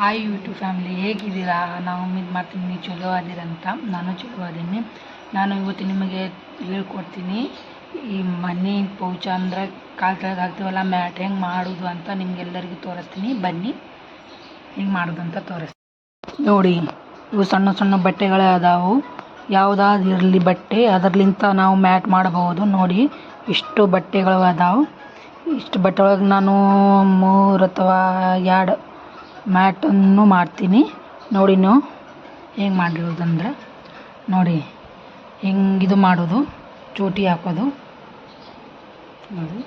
Hi YouTube family ಹೇಗಿದ್ದೀರಾ? ನಾವು ಇದು ಮಾಡ್ತೀನಿ. ನೀವು ಚಲೋ ಅದಿರಂತ ನಾನು ಚಲೋ ಅದೀನಿ ನಾನು ಇವತ್ತು ನಿಮಗೆ ಹೇಳ್ಕೊಡ್ತೀನಿ. ಈ ಮನೆ ಪೌಚ ಅಂದ್ರೆ ಕಾಲು ಕೆಳಗೆ ಹಾಕ್ತೀವಲ್ಲ, ಮ್ಯಾಟ್ ಹೆಂಗೆ ಮಾಡೋದು ಅಂತ ನಿಮ್ಗೆಲ್ಲರಿಗೂ ತೋರಿಸ್ತೀನಿ. ಬನ್ನಿ, ಹೆಂಗೆ ಮಾಡೋದು ಅಂತ ತೋರಿಸ್ತೀನಿ. ನೋಡಿ, ಇವು ಸಣ್ಣ ಸಣ್ಣ ಬಟ್ಟೆಗಳೇ ಅದಾವು. ಯಾವುದಾದ್ರು ಇರಲಿ ಬಟ್ಟೆ, ಅದರ್ಲಿಂತ ನಾವು ಮ್ಯಾಟ್ ಮಾಡಬಹುದು ನೋಡಿ, ಇಷ್ಟು ಬಟ್ಟೆಗಳು ಅದಾವು. ಇಷ್ಟು ಬಟ್ಟೆ ಒಳಗೆ ನಾನು ಮೂರು ಅಥವಾ ಎರಡು ಮ್ಯಾಟನ್ನು ಮಾಡ್ತೀನಿ. ನೋಡಿ ನೀವು, ಹೆಂಗೆ ಮಾಡಿರೋದಂದ್ರೆ, ನೋಡಿ, ಹೆಂಗೆ ಇದು ಮಾಡೋದು, ಚೋಟಿ ಹಾಕೋದು. ನೋಡಿ,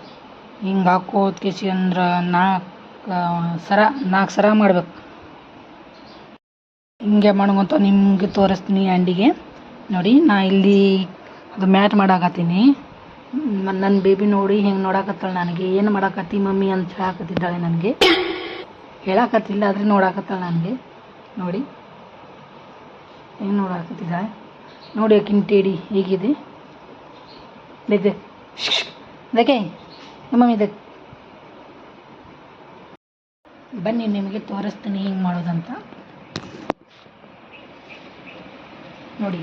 ಹಿಂಗೆ ಹಾಕೋದು ಕೇಸಿ ಅಂದ್ರೆ ನಾಲ್ಕು ಸರ ನಾಲ್ಕು ಸರ ಮಾಡ್ಬೇಕು. ಹಿಂಗೆ ಮಾಡ್ಕೊಂತ ನಿಮಗೆ ತೋರಿಸ್ತೀನಿ ಹ್ಯಾಂಡಿಗೆ. ನೋಡಿ, ನಾ ಇಲ್ಲಿ ಅದು ಮ್ಯಾಟ್ ಮಾಡಾಕತ್ತೀನಿ. ನನ್ನ ಬೇಬಿ ನೋಡಿ, ಹೆಂಗೆ ನೋಡಾಕತ್ತಾಳೆ ನನಗೆ. ಏನು ಮಾಡಾಕತ್ತಿ ಮಮ್ಮಿ ಅಂತ ಹೇಳಾಕತ್ತಿದ್ದಾಳೆ ನನಗೆ. ಹೇಳಾಕತ್ತಿಲ್ಲ, ಆದರೆ ನೋಡಾಕತ್ತಾಳ ನನಗೆ. ನೋಡಿ. ಹೆಂಗೆ ನೋಡಾಕತ್ತಿದ? ನೋಡಿ ಆಕಿನ ಟೇಡಿ ಹೇಗಿದೆ. ಇದೆ. ಇದಕ್ಕೆ. ಮಮ್ಮಿ, ಇದಕ್ಕೆ. ಬನ್ನಿ, ನಿಮಗೆ ತೋರಿಸ್ತೀನಿ ಹಿಂಗೆ ಮಾಡೋದಂತ. ನೋಡಿ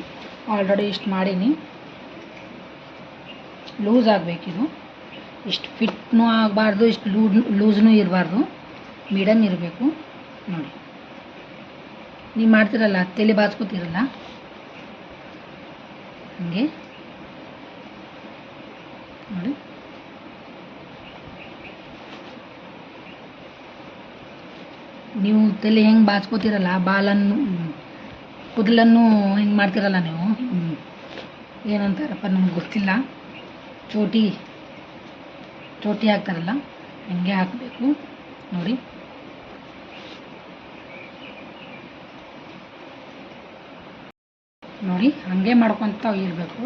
ಆಲ್ರೆಡಿ ಇಷ್ಟು ಮಾಡೀನಿ. ಲೂಸ್ ಆಗಬೇಕಿದು. ಇಷ್ಟು ಫಿಟ್ನೂ ಆಗಬಾರ್ದು, ಇಷ್ಟು ಲೂಡ್, ಲೂಸ್ನೂ ಇರಬಾರ್ದು. ಮೀಡಿಯಮ್ ಇರಬೇಕು. ನೋಡಿ. ನೀವು ಮಾಡ್ತಿರಲ್ಲ ತಲೆ ಬಾಚ್ಕೋತಿರಲ್ಲ ಹಾಗೆ. ನೋಡಿ. ನೀವು ತಲೆ ಹೆಂಗೆ ಬಾಚ್ಕೋತಿರಲ್ಲ ಬಾಲನ್ನು, ಕುದಲನ್ನು ಹೆಂಗೆ ಮಾಡ್ತಿರಲ್ಲ ನೀವು? ಏನಂತಾರಪ್ಪ ನಮ್ಗೆ ಗೊತ್ತಿಲ್ಲ. ಚೋಟಿ ಚೋಟಿ ಹಾಕ್ತಾರಲ್ಲ, ಹಂಗೆ ಹಾಕಬೇಕು. ನೋಡಿ. ನೋಡಿ, ಹಾಗೆ ಮಾಡ್ಕೊತ ಇರಬೇಕು.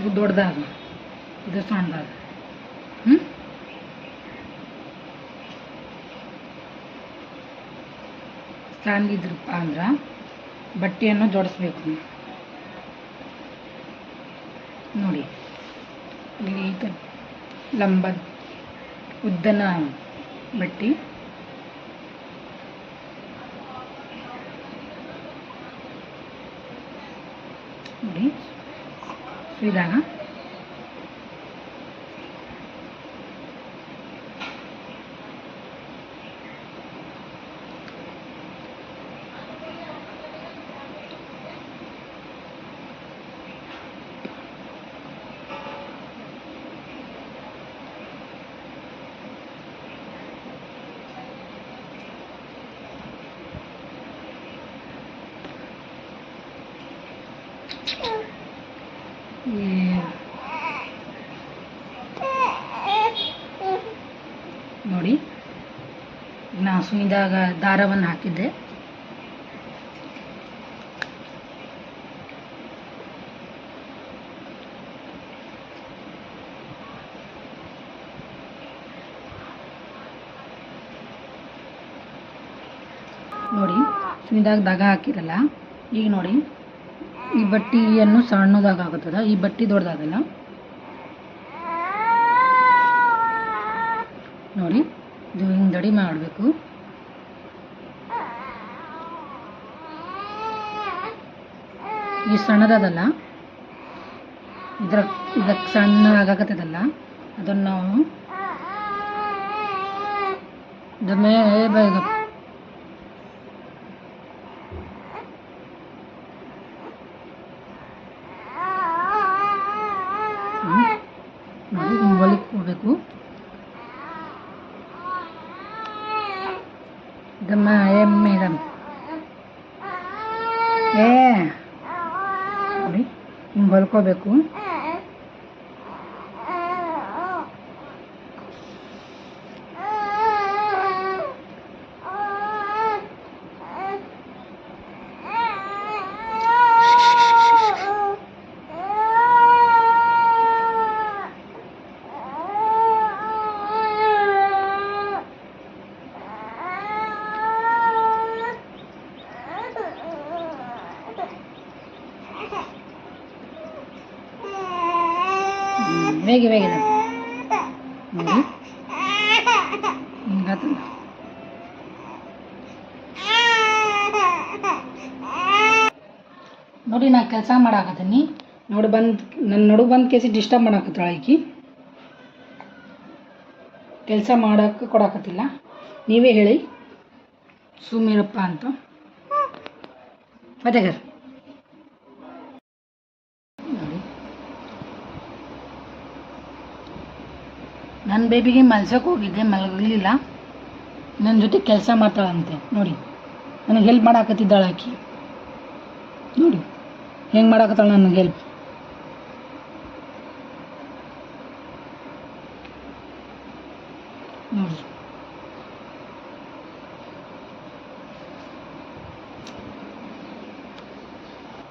ಇದು ದೊಡ್ಡದಾದ, ಇದು ಸಣ್ಣದಾದ. ಹ್ಞೂ ಸಣ್ಣದಿದ್ರಪ್ಪ ಅಂದ್ರೆ ಬಟ್ಟೆಯನ್ನು ಜೋಡಿಸ್ಬೇಕು ನೋಡಿ ಇಲ್ಲಿ ಲಂಬ ಉದ್ದನ ಬಟ್ಟೆ. ನೋಡಿ ಸುರಿದಾಗ ಈ ನೋಡಿ ನಾ ಸುನಿದಾಗ ದಾರವನ್ನು ಹಾಕಿದ್ದೆ. ನೋಡಿ ಸುನಿದಾಗ ದಾಗ ಹಾಕಿರಲ್ಲ ಈಗ ನೋಡಿ. ಈ ಬಟ್ಟಿಯನ್ನು ಸಣ್ಣದಾಗುತ್ತದೆ ಈ ಬಟ್ಟಿ ದೊಡ್ಡದಾಗಲ್ಲ? ನೋಡಿ, ಇದು ಹಿಂಗೆ ದಡಿ ಮಾಡಬೇಕು. ಈ ಸಣ್ಣದಲ್ಲ ಇದ್ರ ಇದಕ್ಕೆ ಸಣ್ಣ ಆಗಾಕತ್ತದಲ್ಲ, ಅದನ್ನು ನಾವು ಬೇಗ ಹಿಂಗೆ ಬೇಗ ಬೇಗ. ನೋಡಿ ನೋಡಿ, ನಾ ಕೆಲಸ ಮಾಡಾಕತ್ತೀನಿ. ನೋಡಿ ಬಂದು ನನ್ನ ನಡು ಬಂದು ಕೇಸಿ ಡಿಸ್ಟರ್ಬ್ ಮಾಡಾಕತ್ತಾಳ ಆಕಿ ಕೆಲಸ ಮಾಡೋಕ್ಕೆ ಕೊಡಾಕತ್ತಿಲ್ಲ. ನೀವೇ ಹೇಳಿ. ಸುಮೀರಪ್ಪ ಅಂತ. ಫತೇಗರ್ ನೋಡಿ ನನ್ನ ಬೇಬಿಗೆ ಮಲ್ಸೋಕೆ ಹೋಗಿದ್ದೆ, ಮಲಗಲಿಲ್ಲ. ನನ್ನ ಜೊತೆ ಕೆಲಸ ಮಾಡ್ತಾಳಂತೆ, ನೋಡಿ. ನನಗೆ ಹೆಲ್ಪ್ ಮಾಡಾಕತ್ತಿದ್ದಾಳೆ ಆಕಿ. ನೋಡಿ, ಹೆಂಗೆ ಮಾಡಾಕತ್ತಾಳ ನನಗೆ ಹೆಲ್ಪ್ ನೋಡಿ.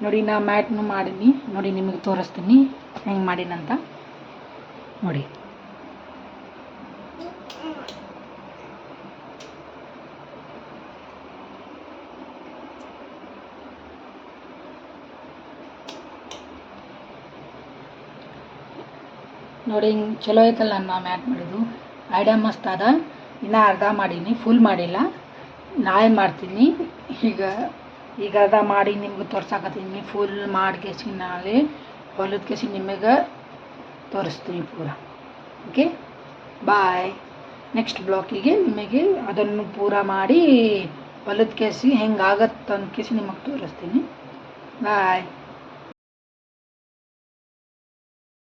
ನೋಡಿ, ನಾ ಮ್ಯಾಟ್ನು ಮಾಡೀನಿ. ನೋಡಿ, ನಿಮಗೆ ತೋರಿಸ್ತೀನಿ. ಹೆಂಗೆ ಮಾಡೀನಂತ. ನೋಡಿ. ನೋಡಿ, ಹಿಂಗೆ ಚಲೋ ಐತಲ್ಲ ನಾ ಮ್ಯಾಟ್ ಮಾಡಿದ್ದು. ಐಡಿಯಾ ಮಸ್ತ್ ಅದ. ಇನ್ನೂ ಅರ್ಧ ಮಾಡೀನಿ ಫುಲ್ ಮಾಡಿಲ್ಲ. ನಾಳೆ ಮಾಡ್ತೀನಿ, ಈಗ ಈಗ ಅರ್ಧ ಮಾಡಿ ನಿಮ್ಗೆ ತೋರ್ಸಾಕತ್ತೀನಿ. ಫುಲ್ ಮಾಡಿ ಕೇಸಿ ನಾಳೆ, ಹೊಲದ ಕೇಸಿ ನಿಮಗೆ ತೋರಿಸ್ತೀನಿ ಪೂರ. ಓಕೆ ಬಾಯ್ ನೆಕ್ಸ್ಟ್ ಬ್ಲಾಕಿಗೆ ನಿಮಗೆ ಅದನ್ನು ಪೂರ ಮಾಡಿ, ಹೊಲದ ಕೇಸಿ ಹೆಂಗಾಗತ್ತೆ ಅಂತ ಕೇಸಿ ನಿಮಗೆ ತೋರಿಸ್ತೀನಿ. ಬಾಯ್